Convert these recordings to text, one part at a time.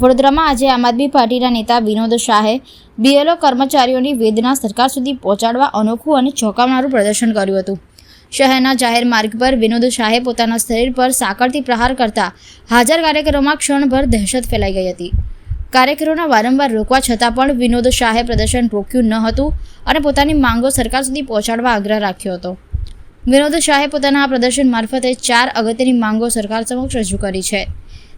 વડોદરામાં આજે આમ આદમી પાર્ટીના નેતા વિનોદ શાહે બીએલઓ કર્મચારીઓની વેદના સરકાર સુધી પહોંચાડવા અનોખું અને ચોંકાવનારું પ્રદર્શન કર્યું હતું. શહેરના જાહેર માર્ગ પર વિનોદ શાહે પોતાના શરીર પર સાંકળથી પ્રહાર કરતા હાજર કાર્યકરોમાં ક્ષણભર દહેશત ફેલાઈ ગઈ હતી. કાર્યક્રમોના વારંવાર રોકવા છતાં પણ વિનોદ શાહે પ્રદર્શન રોક્યું ન હતું અને પોતાની માંગો સરકાર સુધી પહોંચાડવા આગ્રહ રાખ્યો હતો. વિનોદ શાહે પોતાના આ પ્રદર્શન મારફતે ચાર અગત્યની માંગો સરકાર સમક્ષ રજૂ કરી છે.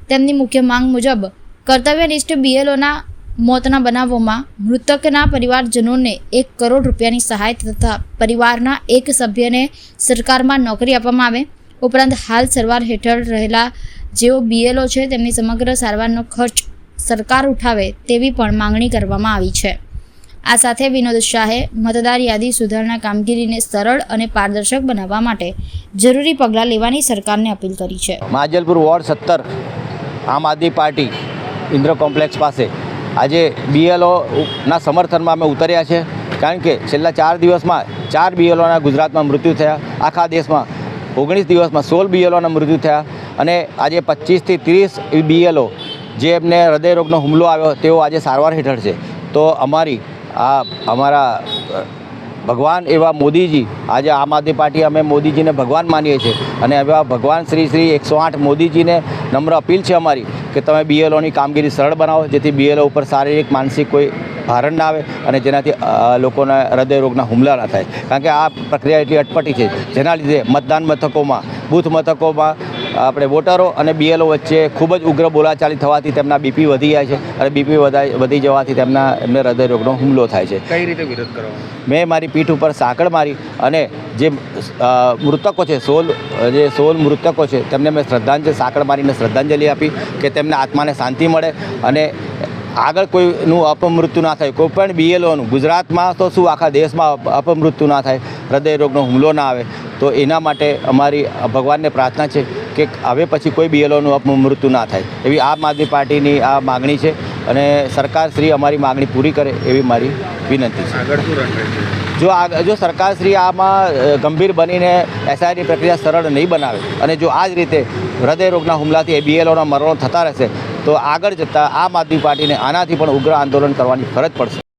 તેમની મુખ્ય માંગ મુજબ કર્તવ્યનિષ્ઠ બીએલઓના મોતના બનાવોમાં મૃતકના પરિવારજનોને એક કરોડ રૂપિયાની સહાય તથા પરિવારના એક સભ્યને સરકારમાં નોકરી આપવામાં આવે. ઉપરાંત હાલ સરવાર હેઠળ રહેલા જેઓ બીએલઓ છે, તેમની સમગ્ર સારવારનો ખર્ચ સરકાર ઉઠાવે તેવી પણ માંગણી કરવામાં આવી છે. આ સાથે વિનોદ શાહે મતદાર યાદી સુધારણા કામગીરીને સરળ અને પારદર્શક બનાવવા માટે જરૂરી પગલાં લેવાની સરકારને અપીલ કરી છે. માજલપુર વોર્ડ સત્તર આમ આદમી પાર્ટી ઇન્દ્ર કોમ્પ્લેક્સ પાસે. આજે બીએલઓના સમર્થનમાં અમે ઉતર્યા છે. કારણ કે છેલ્લા ચાર દિવસમાં ચાર બીએલઓના ગુજરાતમાં મૃત્યુ થયા. આખા દેશમાં ઓગણીસ દિવસમાં સોળ બીએલઓના મૃત્યુ થયા. અને આજે પચીસથી ત્રીસ બીએલઓ જે એમને હૃદયરોગનો હુમલો આવ્યો, તેઓ આજે સારવાર હેઠળ છે. તો અમારી આ અમારા ભગવાન એવા મોદીજી, આજે આમ આદમી પાર્ટી અમે મોદીજીને ભગવાન માનીએ છીએ. અને એવા ભગવાન શ્રી શ્રી એકસો આઠ મોદીજીને નમ્ર અપીલ છે અમારી. કે તમે બીએલઓની કામગીરી સરળ બનાવો, જેથી બીએલઓ ઉપર શારીરિક, માનસિક કોઈ ભારણ ના આવે અને જેનાથી લોકોના હૃદયરોગના હુમલા ના થાય. કારણ કે આ પ્રક્રિયા એટલી અટપટી છે. જેના લીધે મતદાન મથકોમાં, બૂથ મથકોમાં આપણે વોટરો અને બીએલઓ વચ્ચે ખૂબ જ ઉગ્ર બોલાચાલી થવાથી તેમના બીપી વધી જાય છે અને બીપી વધી જવાથી તેમના એમને હૃદયરોગનો હુમલો થાય છે. કઈ રીતે વિરોધ કરો? મેં મારી પીઠ ઉપર સાંકળ મારી અને જે મૃતકો છે સોલ જે સોલ મૃતકો છે તેમને મેં શ્રદ્ધાંજલિ સાંકળ મારીને શ્રદ્ધાંજલિ આપી કે તેમને આત્માને શાંતિ મળે અને આગળ કોઈનું અપમૃત્યુ ના થાય કોઈ પણ બીએલઓનું ગુજરાતમાં તો શું આખા દેશમાં અપમૃત્યુ ના થાય હૃદયરોગનો હુમલો ના આવે તો એના માટે અમારી ભગવાનને પ્રાર્થના છે કે હવે પછી કોઈ બીએલઓનું અપમૃત્યુ ના થાય. એવી આમ આદમી પાર્ટીની આ માગણી છે અને સરકારશ્રી અમારી માગણી પૂરી કરે એવી મારી વિનંતી છે. જો આ જો સરકારશ્રી આમાં ગંભીર બનીને એસઆઈની પ્રક્રિયા સરળ નહીં બનાવે અને જો આ જ રીતે હૃદયરોગના હુમલાથી એ બીએલઓના મરણો થતા રહેશે તો આગળ જતાં આમ આદમી પાર્ટીને આનાથી પણ ઉગ્ર આંદોલન કરવાની ફરજ પડશે.